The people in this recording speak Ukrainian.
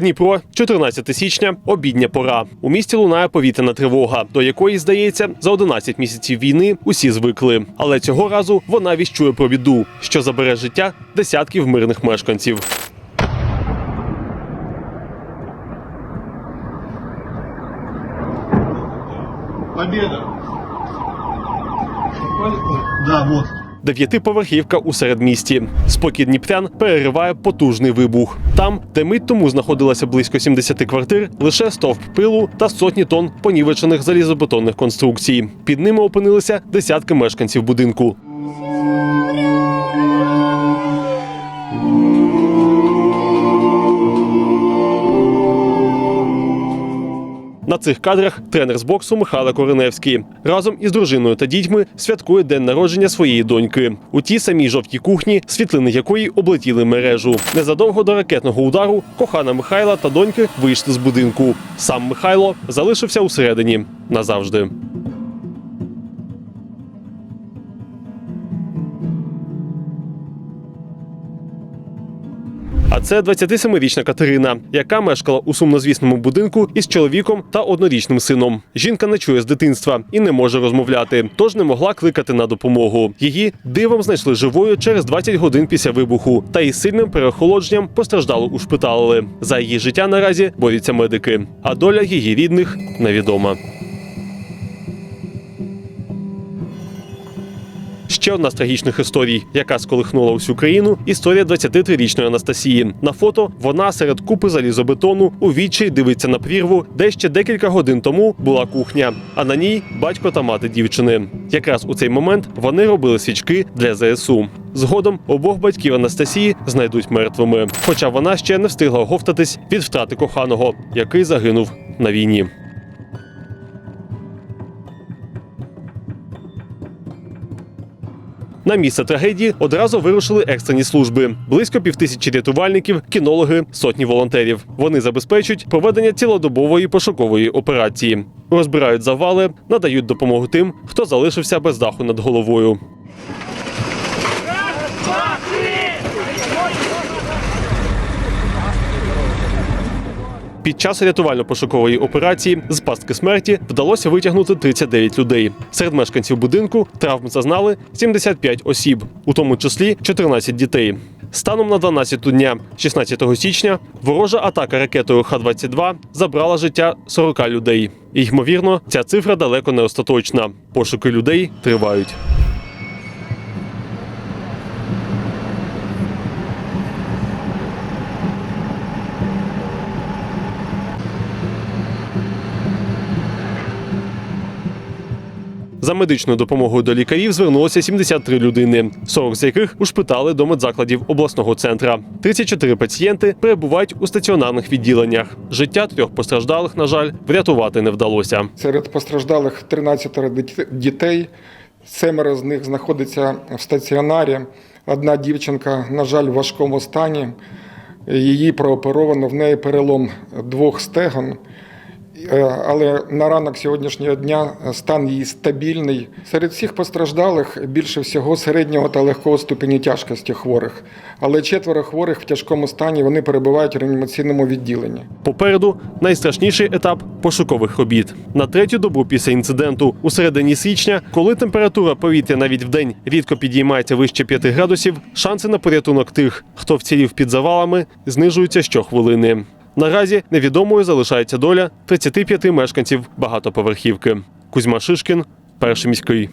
Дніпро, 14 січня, обідня пора. У місті лунає повітряна тривога, до якої, здається, за 11 місяців війни усі звикли. Але цього разу вона віщує про біду, що забере життя десятків мирних мешканців. Победа. Да, вот. Дев'ятиповерхівка у середмісті. Спокій дніпрян перериває потужний вибух. Там, де мить тому знаходилося близько 70 квартир, лише стовп пилу та сотні тонн понівечених залізобетонних конструкцій. Під ними опинилися десятки мешканців будинку. На цих кадрах тренер з боксу Михайло Кореневський разом із дружиною та дітьми святкує день народження своєї доньки. У тій самій жовтій кухні, світлини якої облетіли мережу. Незадовго до ракетного удару кохана Михайла та доньки вийшли з будинку. Сам Михайло залишився усередині назавжди. А це 27-річна Катерина, яка мешкала у сумнозвісному будинку із чоловіком та однорічним сином. Жінка не чує з дитинства і не може розмовляти, тож не могла кликати на допомогу. Її дивом знайшли живою через 20 годин після вибуху, та із сильним переохолодженням постраждало ушпиталили. За її життя наразі борються медики, а доля її рідних невідома. Ще одна з трагічних історій, яка сколихнула усю країну. Історія 23-річної Анастасії. На фото вона серед купи залізобетону у відчай дивиться на прірву, де ще декілька годин тому була кухня. А на ній батько та мати дівчини. Якраз у цей момент вони робили свічки для ЗСУ. Згодом обох батьків Анастасії знайдуть мертвими. Хоча вона ще не встигла оговтатись від втрати коханого, який загинув на війні. На місце трагедії одразу вирушили екстрені служби. Близько півтисячі рятувальників, кінологи, сотні волонтерів. Вони забезпечують проведення цілодобової пошукової операції. Розбирають завали, надають допомогу тим, хто залишився без даху над головою. Під час рятувально-пошукової операції з пастки смерті вдалося витягнути 39 людей. Серед мешканців будинку травм зазнали 75 осіб, у тому числі 14 дітей. Станом на 12 дня, 16 січня, ворожа атака ракетою Х-22 забрала життя 40 людей. І, ймовірно, ця цифра далеко не остаточна. Пошуки людей тривають. За медичною допомогою до лікарів звернулося 73 людини, 40 з яких ушпитали до медзакладів обласного центра. 34 пацієнти перебувають у стаціонарних відділеннях. Життя трьох постраждалих, на жаль, врятувати не вдалося. Серед постраждалих 13 дітей. Семеро з них знаходиться в стаціонарі. Одна дівчинка, на жаль, в важкому стані. Її прооперовано, в неї перелом двох стегон. Е, Але на ранок сьогоднішнього дня стан її стабільний. Серед всіх постраждалих більше всього середнього та легкого ступені тяжкості хворих. Але четверо хворих в тяжкому стані вони перебувають у реанімаційному відділенні. Попереду найстрашніший етап пошукових робіт. На третю добу після інциденту у середині січня, коли температура повітря навіть вдень рідко підіймається вище 5 градусів, шанси на порятунок тих, хто вцілів під завалами, знижуються щохвилини. Наразі невідомою залишається доля 35 мешканців багатоповерхівки. Кузьма Шишкін, перший міський.